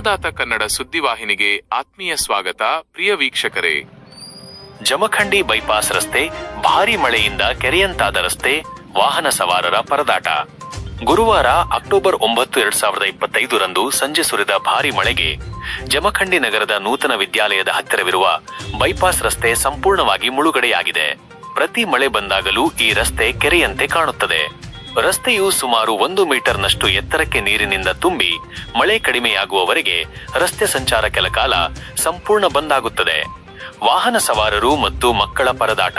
ಅನ್ನದಾತ ಕನ್ನಡ ಸುದ್ದಿವಾಹಿನಿಗೆ ಆತ್ಮೀಯ ಸ್ವಾಗತ, ಪ್ರಿಯ ವೀಕ್ಷಕರೇ. ಜಮಖಂಡಿ ಬೈಪಾಸ್ ರಸ್ತೆ, ಭಾರಿ ಮಳೆಯಿಂದ ಕೆರೆಯಂತಾದ ರಸ್ತೆ, ವಾಹನ ಸವಾರರ ಪರದಾಟ. ಗುರುವಾರ ಅಕ್ಟೋಬರ್ ಒಂಬತ್ತು ಎರಡ್ ಸಾವಿರದ ಇಪ್ಪತ್ತೈದರಂದು ಸಂಜೆ ಸುರಿದ ಭಾರಿ ಮಳೆಗೆ ಜಮಖಂಡಿ ನಗರದ ನೂತನ ವಿದ್ಯಾಲಯದ ಹತ್ತಿರವಿರುವ ಬೈಪಾಸ್ ರಸ್ತೆ ಸಂಪೂರ್ಣವಾಗಿ ಮುಳುಗಡೆಯಾಗಿದೆ. ಪ್ರತಿ ಮಳೆ ಬಂದಾಗಲೂ ಈ ರಸ್ತೆ ಕೆರೆಯಂತೆ ಕಾಣುತ್ತದೆ. ರಸ್ತೆಯು ಸುಮಾರು ಒಂದು ಮೀಟರ್ನಷ್ಟು ಎತ್ತರಕ್ಕೆ ನೀರಿನಿಂದ ತುಂಬಿ ಮಳೆ ಕಡಿಮೆಯಾಗುವವರೆಗೆ ರಸ್ತೆ ಸಂಚಾರ ಕೆಲ ಕಾಲ ಸಂಪೂರ್ಣ ಬಂದಾಗುತ್ತದೆ. ವಾಹನ ಸವಾರರು ಮತ್ತು ಮಕ್ಕಳ ಪರದಾಟ.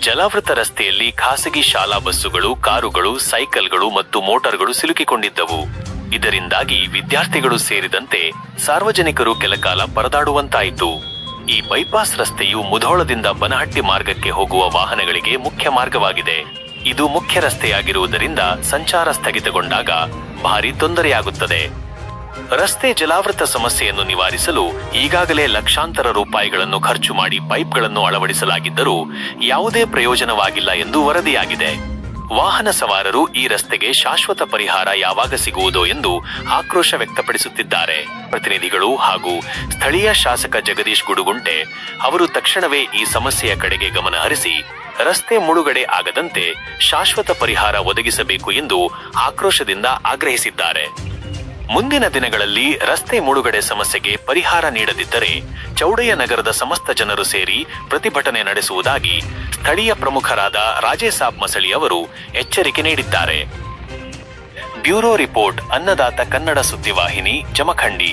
ಜಲಾವೃತ ರಸ್ತೆಯಲ್ಲಿ ಖಾಸಗಿ ಶಾಲಾ ಬಸ್ಸುಗಳು, ಕಾರುಗಳು, ಸೈಕಲ್ಗಳು ಮತ್ತು ಮೋಟಾರ್ಗಳು ಸಿಲುಕಿಕೊಂಡಿದ್ದವು. ಇದರಿಂದಾಗಿ ವಿದ್ಯಾರ್ಥಿಗಳು ಸೇರಿದಂತೆ ಸಾರ್ವಜನಿಕರು ಕೆಲಕಾಲ ಪರದಾಡುವಂತಾಯಿತು. ಈ ಬೈಪಾಸ್ ರಸ್ತೆಯು ಮುಧೋಳದಿಂದ ಬನಹಟ್ಟಿ ಮಾರ್ಗಕ್ಕೆ ಹೋಗುವ ವಾಹನಗಳಿಗೆ ಮುಖ್ಯ ಮಾರ್ಗವಾಗಿದೆ. ಇದು ಮುಖ್ಯ ರಸ್ತೆಯಾಗಿರುವುದರಿಂದ ಸಂಚಾರ ಸ್ಥಗಿತಗೊಂಡಾಗ ಭಾರಿ ತೊಂದರೆಯಾಗುತ್ತದೆ. ರಸ್ತೆ ಜಲಾವೃತ ಸಮಸ್ಯೆಯನ್ನು ನಿವಾರಿಸಲು ಈಗಾಗಲೇ ಲಕ್ಷಾಂತರ ರೂಪಾಯಿಗಳನ್ನು ಖರ್ಚು ಮಾಡಿ ಪೈಪ್ಗಳನ್ನು ಅಳವಡಿಸಲಾಗಿದ್ದರೂ ಯಾವುದೇ ಪ್ರಯೋಜನವಾಗಿಲ್ಲ ಎಂದು ವರದಿಯಾಗಿದೆ. ವಾಹನ ಸವಾರರು ಈ ರಸ್ತೆಗೆ ಶಾಶ್ವತ ಪರಿಹಾರ ಯಾವಾಗ ಸಿಗುವುದೋ ಎಂದು ಆಕ್ರೋಶ ವ್ಯಕ್ತಪಡಿಸುತ್ತಿದ್ದಾರೆ. ಪ್ರತಿನಿಧಿಗಳು ಹಾಗೂ ಸ್ಥಳೀಯ ಶಾಸಕ ಜಗದೀಶ್ ಗುಡುಗುಂಟೆ ಅವರು ತಕ್ಷಣವೇ ಈ ಸಮಸ್ಯೆಯ ಕಡೆಗೆ ಗಮನ ಹರಿಸಿ, ರಸ್ತೆ ಮುಳುಗಡೆ ಆಗದಂತೆ ಶಾಶ್ವತ ಪರಿಹಾರ ಒದಗಿಸಬೇಕು ಎಂದು ಆಕ್ರೋಶದಿಂದ ಆಗ್ರಹಿಸಿದ್ದಾರೆ. ಮುಂದಿನ ದಿನಗಳಲ್ಲಿ ರಸ್ತೆ ಮುಳುಗಡೆ ಸಮಸ್ಯೆಗೆ ಪರಿಹಾರ ನೀಡದಿದ್ದರೆ ಚೌಡಯ್ಯ ನಗರದ ಸಮಸ್ತ ಜನರು ಸೇರಿ ಪ್ರತಿಭಟನೆ ನಡೆಸುವುದಾಗಿ ಸ್ಥಳೀಯ ಪ್ರಮುಖರಾದ ರಾಜೇಸಾಬ್ ಮಸಳಿ ಅವರು ಎಚ್ಚರಿಕೆ ನೀಡಿದ್ದಾರೆ. ಬ್ಯೂರೋ ರಿಪೋರ್ಟ್ ಅನ್ನದಾತ ಕನ್ನಡ ಸುದ್ದಿವಾಹಿನಿ ಜಮಖಂಡಿ.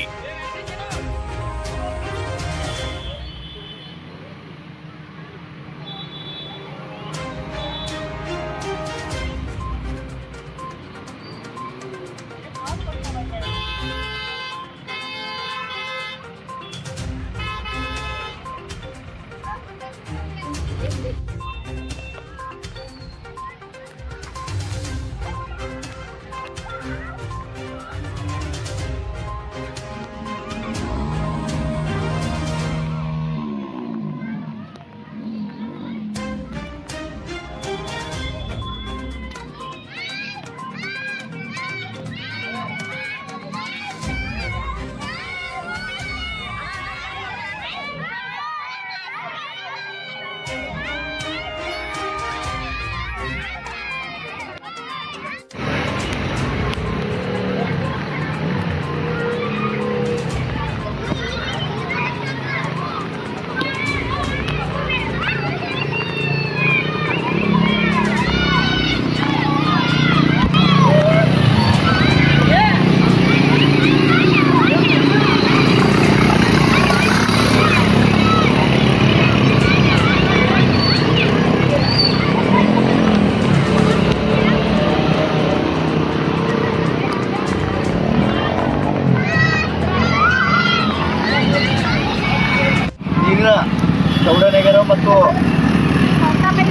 ಚೌಡನಗರ ಮತ್ತು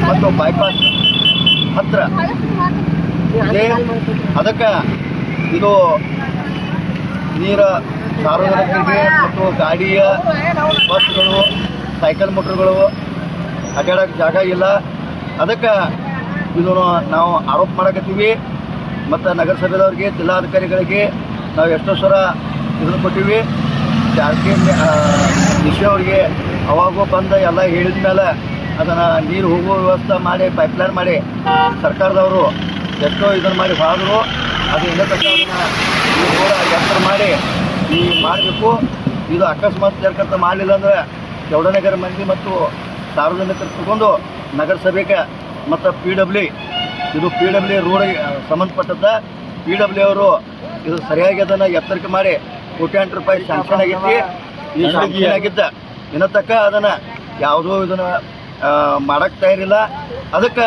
ಮತ್ತು ಬೈಪಾಸ್ ಇದೆ ಅದಕ್ಕೆ ಇದು ನೀರ ಸಾರ್ವಜನಿಕರಿಗೆ ಮತ್ತು ಗಾಡಿಯ ಬಸ್ಗಳು, ಸೈಕಲ್ ಮೋಟ್ರ್ಗಳು ಅಡ್ಡಾಡಕ್ಕೆ ಜಾಗ ಇಲ್ಲ. ಅದಕ್ಕೆ ಇದನ್ನು ನಾವು ಆರೋಪ ಮಾಡಕತ್ತೀವಿ. ಮತ್ತು ನಗರಸಭೆದವ್ರಿಗೆ, ಜಿಲ್ಲಾಧಿಕಾರಿಗಳಿಗೆ ನಾವು ಎಷ್ಟೋ ಸಲ ಇದನ್ನು ಕೊಟ್ಟಿವಿ. ಜಾರಕಿಹೊಳಿ ವಿಷಯ ಅವ್ರಿಗೆ ಅವಾಗೂ ಬಂದು ಎಲ್ಲ ಹೇಳಿದ ಮೇಲೆ ಅದನ್ನು ನೀರು ಹೋಗುವ ವ್ಯವಸ್ಥೆ ಮಾಡಿ ಪೈಪ್ಲೈನ್ ಮಾಡಿ ಸರ್ಕಾರದವರು ಎಷ್ಟೋ ಇದನ್ನು ಮಾಡಿ ಹೋದರು. ಅದು ಇಲ್ಲ ತಕ್ಕ ಕೂಡ ಎತ್ತರ ಮಾಡಿ ಈ ಮಾಡಬೇಕು. ಇದು ಅಕಸ್ಮಾತ್ ಜರ್ಕಂತ ಮಾಡಲಿಲ್ಲ ಅಂದರೆ ಚೌಡನಗರ ಮಂದಿ ಮತ್ತು ಸಾರ್ವಜನಿಕರು ತಗೊಂಡು ನಗರಸಭೆಗೆ ಮತ್ತು ಪಿ ಡಬ್ಲ್ಯೂ ಇದು ಪಿ ಡಬ್ಲ್ಯೂ ರೋಡ್ ಸಂಬಂಧಪಟ್ಟದ್ದ ಪಿ ಡಬ್ಲ್ಯೂ ಅವರು ಇದು ಸರಿಯಾಗಿ ಅದನ್ನು ಎತ್ತರಿಕೆ ಮಾಡಿ, ಕೋಟ್ಯಾಂತರ ರೂಪಾಯಿ ಶಾಂಕ್ಷನ್ ಆಗೈತಿ. ಈ ಶಾಂಕ್ಷನ್ ಆಗಿದ್ದ ಇನ್ನ ತಕ್ಕ ಅದನ್ನ ಯಾವುದೋ ಇದನ್ನ ಮಾಡಕ್ಕೆ ತಯಾರಿಲ್ಲ. ಅದಕ್ಕೆ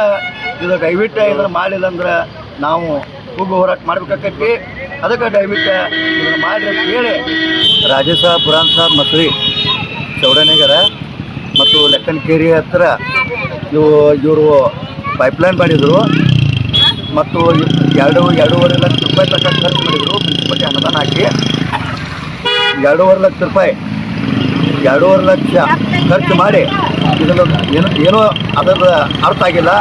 ಇದು ದಯವಿಟ್ಟು ಇದನ್ನು ಮಾಡಿಲ್ಲ ಅಂದ್ರೆ ನಾವು ಕೂಗು ಹೋರಾಟ ಮಾಡ್ಬೇಕಾಕೈತಿ. ಅದಕ್ಕೆ ದಯವಿಟ್ಟು ಇದನ್ನು ಮಾಡಿ ಅಂತ ಹೇಳಿ ರಾಜೇಶ ಪುರಾಣ ಸಾಹ ಮಸ್ರಿ ಚೌಡನಗರ ಮತ್ತು ಲೆಕ್ಕನಕೇರಿ ಹತ್ರ ಇವು ಇವರು ಪೈಪ್ಲೈನ್ ಮಾಡಿದರು. ಮತ್ತು ಎರಡು, ಎರಡೂವರೆ ಲಕ್ಷ ರೂಪಾಯಿ ತಕ್ಕ ಖರ್ಚು ಮಾಡಿದರು. ಮುನ್ಸಿಪಾಲ್ಟಿ ಅನುದಾನ ಹಾಕಿ. ಎರಡೂವರೆ ಲಕ್ಷ ರೂಪಾಯಿ. ಎರಡೂವರೆ ಲಕ್ಷ ಖರ್ಚು ಮಾಡಿ ಇದನ್ನು ಏನು ಏನೋ ಅದರ ಅರ್ಥ ಆಗಿಲ್ಲ.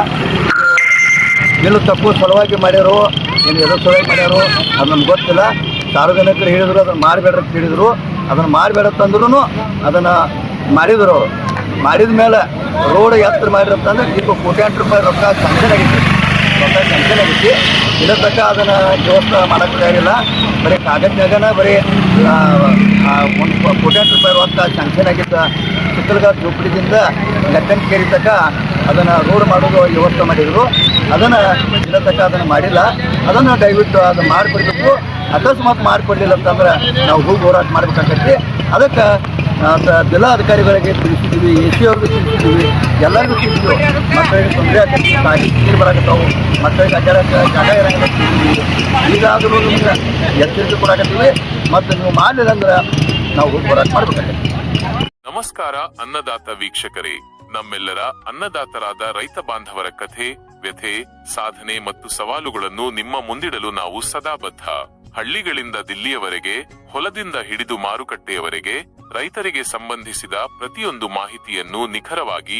ಏನು ತಪ್ಪು ಸಲುವಾಗಿ ಮಾಡ್ಯಾರು, ಏನು ಎದ್ರ ಸಲುವಾಗಿ ಮಾಡ್ಯಾರು, ಅದು ನಮ್ಗೆ ಗೊತ್ತಿಲ್ಲ. ಸಾರ್ವಜನಿಕರು ಹೇಳಿದ್ರು, ಅದನ್ನು ಮಾಡಬೇಡ್ರಿ ಅಂತ ಹೇಳಿದರು. ಅದನ್ನು ಮಾಡಬೇಡ ತಂದ್ರೂ ಅದನ್ನು ಮಾಡಿದ್ರು ಮಾಡಿದ ಮೇಲೆ ರೋಡ್ ಎತ್ತರ ಮಾಡಿರಿ ಅಂತಂದ್ರೆ ಕೋಟಿ ಕೋಟ್ಯಾಂತರ ರೂಪಾಯಿ ರೊಕ್ಕ ಸಂಖ್ಯೆ ಆಗಿತ್ತು. ರೊಕ್ಕ ಸಂಖ್ಯೆ ಆಗೈತಿ ಇದ ತಕ್ಕ ಅದನ್ನು ವ್ಯವಸ್ಥೆ ಮಾಡಕ್ಕೆ ತಯಾರಿಲ್ಲ. ಬರೀ ಕಾಗದ್ನಾಗನ ಬರೀ ಒಂದು ಕೋಟ್ಯಾಂತರ ರೂಪಾಯಿ ರೊಕ್ಕ ಸ್ಯಾಂಕ್ಷನ್ ಆಗಿದ್ದ ಚಿತ್ರದುರ್ಗ ಜೋಪಡಿದಿಂದ ಲೆಕ್ಕನ್ಕೇರಿ ತಕ್ಕ ಅದನ್ನು ರೋಡ್ ಮಾಡೋದು ವ್ಯವಸ್ಥೆ ಮಾಡಿದರು. ಅದನ್ನು ಇಡತಕ್ಕ ಅದನ್ನು ಮಾಡಿಲ್ಲ. ಅದನ್ನು ದಯವಿಟ್ಟು ಅದನ್ನು ಮಾಡಿಕೊಡ್ಬೇಕು. ಅಕಸ್ಮಾತ್ ಮಾಡಿಕೊಡ್ಲಿಲ್ಲ ಅಂತಂದ್ರೆ ನಾವು ಹೂ ಹೋರಾಟ ಮಾಡ್ಬೇಕಾಗತ್ತೆ. ಅದಕ್ಕೆ ಜಿಲ್ಲಾ ಅಧಿಕಾರಿಗಳಿಗೆ ತಿಳಿಸಿದ್ದೀವಿ ಎ ಸಿ ಅವ್ರಿಗೆ ತಿಳಿಸಿದ್ದೀವಿ. ಎಲ್ಲರಿಗೂ ತಿಳಿಸಿದ್ವಿ ಮಕ್ಕಳಿಗೆ ತೊಂದರೆ ಆಗತ್ತೆ ತಾಯಿ ನೀರು ಬರಾಕತ್ತಾವು ಮಕ್ಕಳಿಗೆ ಅಡ್ಡಾಡಕ್ಕೆ ಜಾಗ ಇರಂಗಿಲ್ಲ ಈಗಾದರೂ ನಿಮ್ಗೆ ಎಚ್ಚರಿಕೆ ಕೊಡಾಕತ್ತೀವಿ ಮತ್ತು ನೀವು ಮಾಡಲಿಲ್ಲ ಅಂದ್ರೆ ನಾವು ಹೋರಾಟ ಮಾಡ್ಬೇಕಾಗತ್ತೆ. ನಮಸ್ಕಾರ ಅನ್ನದಾತ ವೀಕ್ಷಕರೇ. ನಮ್ಮೆಲ್ಲರ ಅನ್ನದಾತರಾದ ರೈತ ಬಾಂಧವರ ಕಥೆ, ವ್ಯಥೆ, ಸಾಧನೆ ಮತ್ತು ಸವಾಲುಗಳನ್ನು ನಿಮ್ಮ ಮುಂದಿಡಲು ನಾವು ಸದಾ ಬದ್ಧ ಹಳ್ಳಿಗಳಿಂದ ದಿಲ್ಲಿಯವರೆಗೆ, ಹೊಲದಿಂದ ಹಿಡಿದು ಮಾರುಕಟ್ಟೆಯವರೆಗೆ ರೈತರಿಗೆ ಸಂಬಂಧಿಸಿದ ಪ್ರತಿಯೊಂದು ಮಾಹಿತಿಯನ್ನು ನಿಖರವಾಗಿ